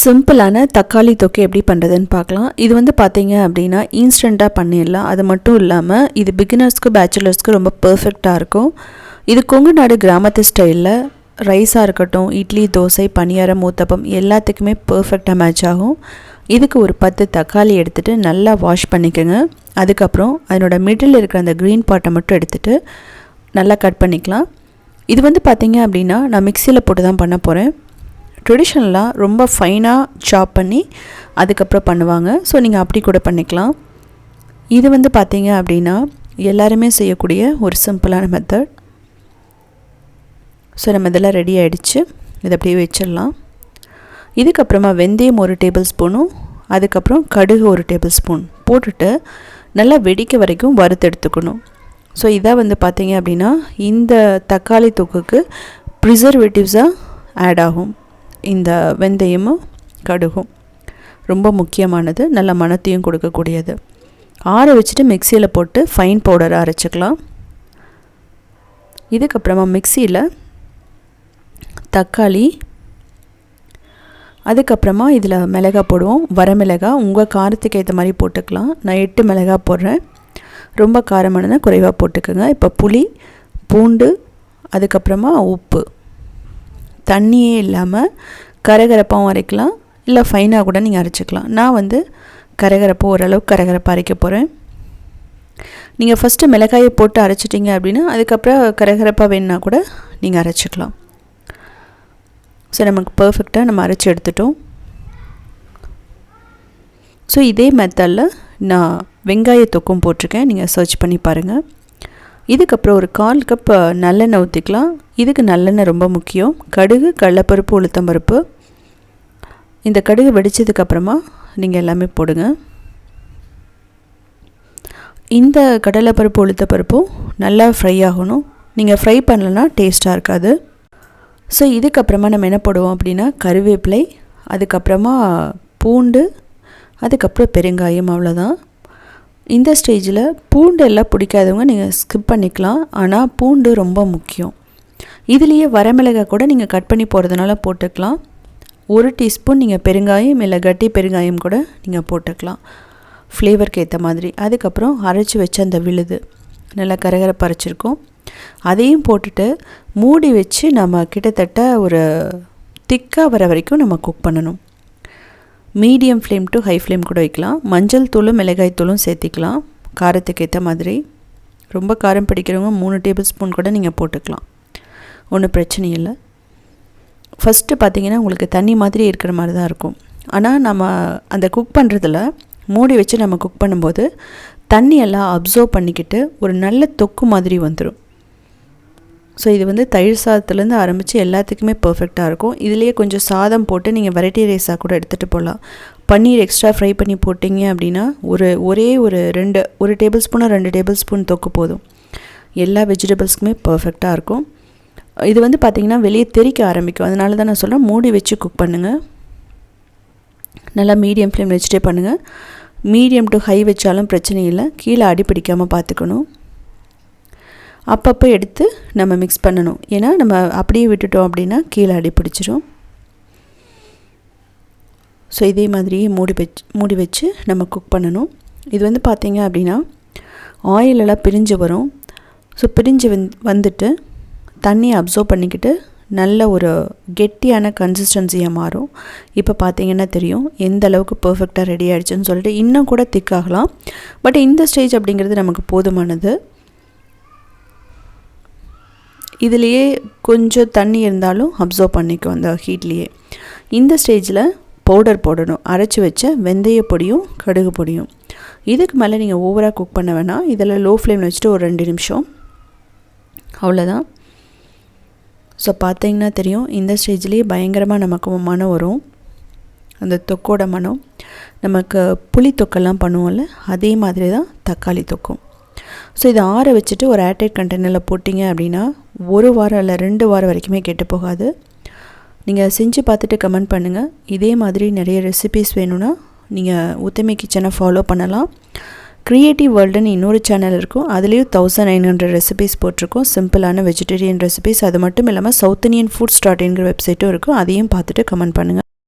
சிம்பிளான தக்காளி தொக்கை எப்படி பண்ணுறதுன்னு பார்க்கலாம். இது வந்து பார்த்தீங்க அப்படின்னா இன்ஸ்டண்ட்டாக பண்ணிடலாம். அது மட்டும் இல்லாமல் இது பிகினர்ஸ்க்கு பேச்சுலர்ஸ்க்கு ரொம்ப பர்ஃபெக்டாக இருக்கும். இது கொங்கு நாடு கிராமத்து ஸ்டைலில் ரைஸாக இருக்கட்டும் இட்லி தோசை பணியாரம் ஊத்தப்பம் எல்லாத்துக்குமே பர்ஃபெக்டாக மேட்ச் ஆகும். இதுக்கு ஒரு பத்து தக்காளி எடுத்துகிட்டு நல்லா வாஷ் பண்ணிக்கோங்க. அதுக்கப்புறம் அதனோட மிடில் இருக்கிற அந்த க்ரீன் பாட்டை மட்டும் எடுத்துகிட்டு நல்லா கட் பண்ணிக்கலாம். இது வந்து பார்த்தீங்க அப்படின்னா நான் மிக்சியில் போட்டு தான் பண்ண போகிறேன் ட்ரெடிஷ்னலாக ரொம்ப ஃபைனாக சாப் பண்ணி அதுக்கப்புறம் பண்ணுவாங்க. ஸோ நீங்கள் அப்படி கூட பண்ணிக்கலாம். இது வந்து பார்த்தீங்க அப்படின்னா எல்லாருமே செய்யக்கூடிய ஒரு சிம்பிளான மெத்தட் ஸோ நம்ம இதெல்லாம் ரெடி ஆகிடுச்சு இதை அப்படியே வச்சிடலாம். இதுக்கப்புறமா வெந்தயம் ஒரு டேபிள் ஸ்பூனும் அதுக்கப்புறம் கடுகு ஒரு டேபிள் ஸ்பூன் போட்டுட்டு நல்லா வெடிக்க வரைக்கும் வறுத்தெடுத்துக்கணும் ஸோ இதை வந்து பார்த்தீங்க அப்படின்னா இந்த தக்காளி தொக்குக்கு ப்ரிசர்வேட்டிவ்ஸாக ஆட் ஆகும். இந்த வெந்தயமும் கடுகும். ரொம்ப முக்கியமானது நல்ல மனத்தையும் கொடுக்கக்கூடியது. ஆற வச்சுட்டு மிக்சியில் போட்டு ஃபைன் பவுடரை அரைச்சிக்கலாம். இதுக்கப்புறமா மிக்சியில் தக்காளி அதுக்கப்புறமா இதில் மிளகாய் போடுவோம். வரமிளகா உங்கள் காரத்துக்கு ஏற்ற மாதிரி போட்டுக்கலாம். நான் எட்டு மிளகா போடுறேன். ரொம்ப காரமானதை குறைவாக போட்டுக்கோங்க. இப்போ புளி பூண்டு அதுக்கப்புறமா உப்பு. தண்ணியே இல்லாமல் கரகரப்பாகவும் அரைக்கலாம். இல்லை ஃபைனாக கூட நீங்கள் அரைச்சிக்கலாம். நான் வந்து கரகரப்பு ஓரளவுக்கு கரகரப்பாக அரைக்க போகிறேன் நீங்கள் ஃபஸ்ட்டு மிளகாயை போட்டு அரைச்சிட்டிங்க அப்படின்னா அதுக்கப்புறம் கரகரப்பாக வேணுன்னா கூட நீங்கள் அரைச்சிக்கலாம். ஸோ நமக்கு பர்ஃபெக்டாக நம்ம அரைச்சி எடுத்துட்டோம். ஸோ இதே மெத்தடில் நான் வெங்காய தொக்கும் போட்டிருக்கேன். நீங்கள் சர்ச் பண்ணி பாருங்கள் இதுக்கப்புறம் ஒரு கால் கப் நல்லெண்ணெய் ஊற்றிக்கலாம் இதுக்கு நல்லெண்ணெய் ரொம்ப முக்கியம். கடுகு கடலப்பருப்பு உளுத்தம்பருப்பு. இந்த கடுகு வெடித்ததுக்கப்புறமா நீங்கள் எல்லாமே போடுங்க. இந்த கடலைப்பருப்பு உளுத்தப்பருப்பும் நல்லா ஃப்ரை ஆகணும். நீங்கள் ஃப்ரை பண்ணலன்னா டேஸ்ட்டாக இருக்காது. ஸோ இதுக்கப்புறமா நம்ம என்ன போடுவோம் அப்படின்னா கருவேப்பிலை அதுக்கப்புறமா பூண்டு அதுக்கப்புறம் பெருங்காயம் அவ்வளோதான் இந்த ஸ்டேஜில் பூண்டு எல்லாம் பிடிக்காதவங்க நீங்கள் ஸ்கிப் பண்ணிக்கலாம். ஆனால் பூண்டு ரொம்ப முக்கியம். இதுலேயே வரமிளகாய் கூட நீங்கள் கட் பண்ணி போகிறதுனால போட்டுக்கலாம். ஒரு டீஸ்பூன் நீங்கள் பெருங்காயம் இல்லை கட்டி பெருங்காயம் கூட நீங்கள் போட்டுக்கலாம். ஃப்ளேவருக்கு ஏற்ற மாதிரி. அதுக்கப்புறம் அரைச்சி வச்ச அந்த விழுது. நல்லா கரகரப்பு அரைச்சிருக்கோம். அதையும் போட்டுட்டு மூடி வச்சு நம்ம கிட்டத்தட்ட ஒரு திக்காக வர வரைக்கும் நம்ம குக் பண்ணணும். Medium flame to high flame கூட வைக்கலாம். மஞ்சள் தூளும் மிளகாய் தூளும் சேர்த்திக்கலாம். காரத்துக்கு ஏற்ற மாதிரி. ரொம்ப காரம் பிடிக்கிறவங்க மூணு டேபிள் ஸ்பூன் கூட நீங்கள் போட்டுக்கலாம். ஒன்றும் பிரச்சனை இல்லை. ஃபஸ்ட்டு பார்த்தீங்கன்னா உங்களுக்கு தண்ணி மாதிரி இருக்கிற மாதிரி தான் இருக்கும். ஆனால் நம்ம அந்த குக் பண்ணுறதுல மூடி வச்சு நம்ம குக் பண்ணும்போது தண்ணியெல்லாம் அப்சர்வ் பண்ணிக்கிட்டு ஒரு நல்ல தொக்கு மாதிரி வந்துடும் ஸோ இது வந்து தயிர் சாதத்துலேருந்து ஆரம்பித்து எல்லாத்துக்குமே பர்ஃபெக்டாக இருக்கும். இதுலேயே கொஞ்சம் சாதம் போட்டு நீங்கள் வெரைட்டி ரைஸாக கூட எடுத்துகிட்டு போகலாம் பன்னீர் எக்ஸ்ட்ரா ஃப்ரை பண்ணி போட்டிங்க அப்படின்னா ஒரு ஒரே ஒரு ரெண்டு ஒரு டேபிள் ஸ்பூனாக ரெண்டு டேபிள் ஸ்பூன் தொக்கு போதும். எல்லா வெஜிடபிள்ஸ்க்குமே பர்ஃபெக்டாக இருக்கும். இது வந்து பார்த்திங்கன்னா வெளியே தெறிக்க ஆரம்பிக்கும். அதனால தான் நான் சொல்கிறேன் மூடி வச்சு குக் பண்ணுங்கள் நல்லா மீடியம் ஃப்ளேம் வச்சுட்டே பண்ணுங்கள் மீடியம் டு ஹை வச்சாலும் பிரச்சனை இல்லை. கீழே அடி பிடிக்காமல் பார்த்துக்கணும் அப்பப்போ எடுத்து நம்ம மிக்ஸ் பண்ணணும். ஏன்னா நம்ம அப்படியே விட்டுட்டோம் அப்படின்னா கீழே அடி பிடிச்சிரும். ஸோ இதே மாதிரியே மூடி வச்சு மூடி வச்சு நம்ம குக் பண்ணணும். இது வந்து பார்த்திங்க அப்படின்னா ஆயிலெல்லாம் பிரிஞ்சு வரும். ஸோ பிரிஞ்சு வந் வந்துட்டு தண்ணியை அப்சர்வ் பண்ணிக்கிட்டு நல்ல ஒரு கெட்டியான கன்சிஸ்டன்சியாக மாறும். இப்போ பார்த்தீங்கன்னா தெரியும் எந்த அளவுக்கு பர்ஃபெக்டாக ரெடி ஆகிடுச்சுன்னு சொல்லிட்டு இன்னும் கூட திக்காகலாம் பட் இந்த ஸ்டேஜ் அப்படிங்கிறது நமக்கு போதுமானது. இதுலேயே கொஞ்சம் தண்ணி இருந்தாலும் அப்சர்வ் பண்ணிக்கும் அந்த ஹீட்லேயே இந்த ஸ்டேஜில் பவுடர் போடணும். அரைச்சி வச்ச வெந்தய பொடியும் கடுகு பொடியும். இதுக்கு மேலே நீங்கள் ஓவராக குக் பண்ண வேணாம் இதில் லோ ஃப்ளேமில் வச்சுட்டு ஒரு ரெண்டு நிமிஷம். அவ்வளோதான் ஸோ பார்த்தீங்கன்னா தெரியும். இந்த ஸ்டேஜ்லேயே பயங்கரமாக நமக்கு மனம் வரும். அந்த தொக்கோட மனம். நமக்கு புளி தொக்கெல்லாம் பண்ணுவோம்ல. அதே மாதிரி தான் தக்காளி தொக்கும். ஸோ இதை ஆற வச்சுட்டு ஒரு ஏர்டைட் கண்டெய்னரில் போட்டிங்க அப்படின்னா ஒரு வாரம் இல்லை ரெண்டு வாரம் வரைக்குமே கெட்டு போகாது. நீங்கள் செஞ்சு பார்த்துட்டு கமெண்ட் பண்ணுங்கள் இதே மாதிரி நிறைய ரெசிபீஸ் வேணும்னா நீங்கள் உத்தமி கிச்சனை ஃபாலோ பண்ணலாம். க்ரியேட்டிவ் வேர்ல்டுன்னு இன்னொரு சேனல் இருக்கும். அதுலேயும் தௌசண்ட் நைன் ஹண்ட்ரட் ரெசிபீஸ் போட்டிருக்கோம். சிம்பிளான வெஜிடேரியன் ரெசிபீஸ் அது மட்டும் இல்லாமல் சவுத் இந்தியன் ஃபுட் ஸ்டார்ட்ங்கிற வெப்சைட்டும் இருக்கும். அதையும் பார்த்துட்டு கமெண்ட் பண்ணுங்கள்